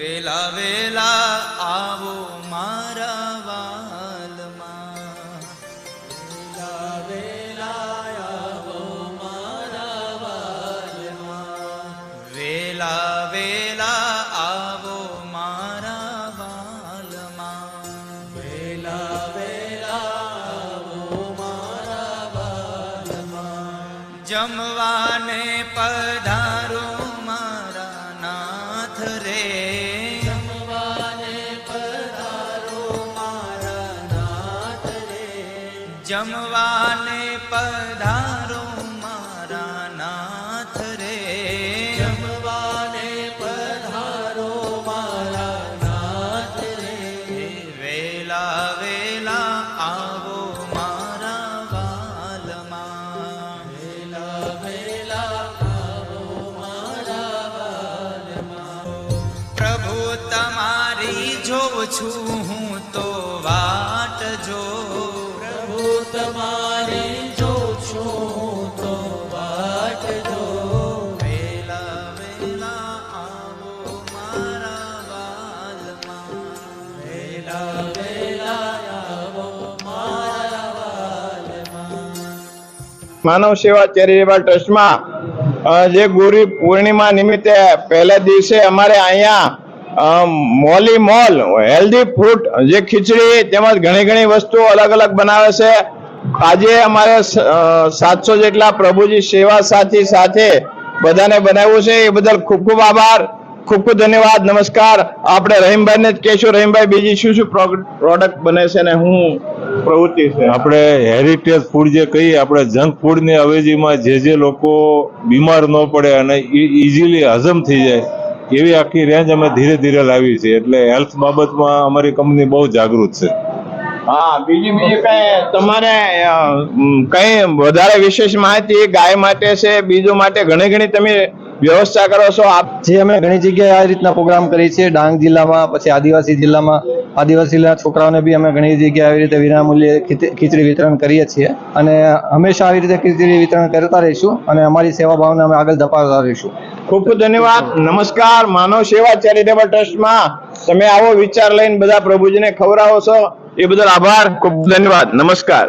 વેલા વેલા આવો મારા વાલમાં. વેલા વેલા આવો મારા વાલમાં. વેલા વેલા આવો મારા વાલમાં. વેલા વેલા આવો મારા વાલમાં. જમવાને પધારો મારા નાથ રે. જમવાને પધારો મારા નાથ રે. જમવાને પધારો મારા નાથ રે. વેલા વેલા આવો મારા વાલમાં. વેલા વેલા આવો મારા વાલમાં. પ્રભુ તમારી જોઉં છું હું તો માનવ સેવા ચેરિટેબલ ટ્રસ્ટમાં જે ગુરુ પૂર્ણિમા નિમિત્તે પહેલા દિવસે અમારે અહીંયા મોલી મોલ, હેલ્ધી ફ્રૂટ, જે ખીચડી તેમજ ઘણી ઘણી વસ્તુઓ અલગ અલગ બનાવે છે. આજે અમારે સાતસો જેટલા પ્રભુજી સેવા સાથી સાથે બધાને બનાવ્યું છે. એ બદલ ખૂબ ખૂબ આભાર. ખૂબ ખૂબ ધન્યવાદ નમસ્કાર. આપણે રહીમભાઈને જ કહેશું. રહીમભાઈ બીજી શું શું પ્રોડક્ટ બને છે ને હું પ્રવૃત્તિ છે? આપણે હેરિટેજ ફૂડ જે કહીએ આપણે જંક ફૂડની અવેજીમાં જે જે લોકો બીમાર ન પડે અને ઇઝીલી હજમ થઈ જાય એવી આખી રેન્જ અમે ધીરે ધીરે લાવી છે. એટલે હેલ્થ બાબતમાં અમારી કંપની બહુ જાગૃત છે. હા બીજી બીજી કઈ તમારે કઈ વધારે વિશેષ માહિતી ગાય માટે છે બીજું માટે ઘણી ઘણી તમે વ્યવસ્થા કરો છો આપ? જે અમે ઘણી જગ્યાએ આ રીતના પ્રોગ્રામ કરીએ છીએ. ડાંગ જિલ્લામાં પછી આદિવાસી જિલ્લામાં. આદિવાસીના છોકરાઓને બી અમે ઘણી જગ્યાએ આવી રીતે વિનામૂલ્યે ખીચ- ખીચડી વિતરણ કરીએ છીએ. અને હંમેશા આવી રીતે ખીચડી વિતરણ કરતા રહીશું અને અમારી સેવા ભાવને અમે આગળ ધપાવતા રહીશું. ખૂબ ખૂબ ધન્યવાદ. નમસ્કાર. માનવ સેવા ચેરિટેબલ ટ્રસ્ટમાં તમે આવો વિચાર લઈને બધા પ્રભુજીને ખવડાવો છો. એ બદલ આભાર. ખૂબ ધન્યવાદ. નમસ્કાર.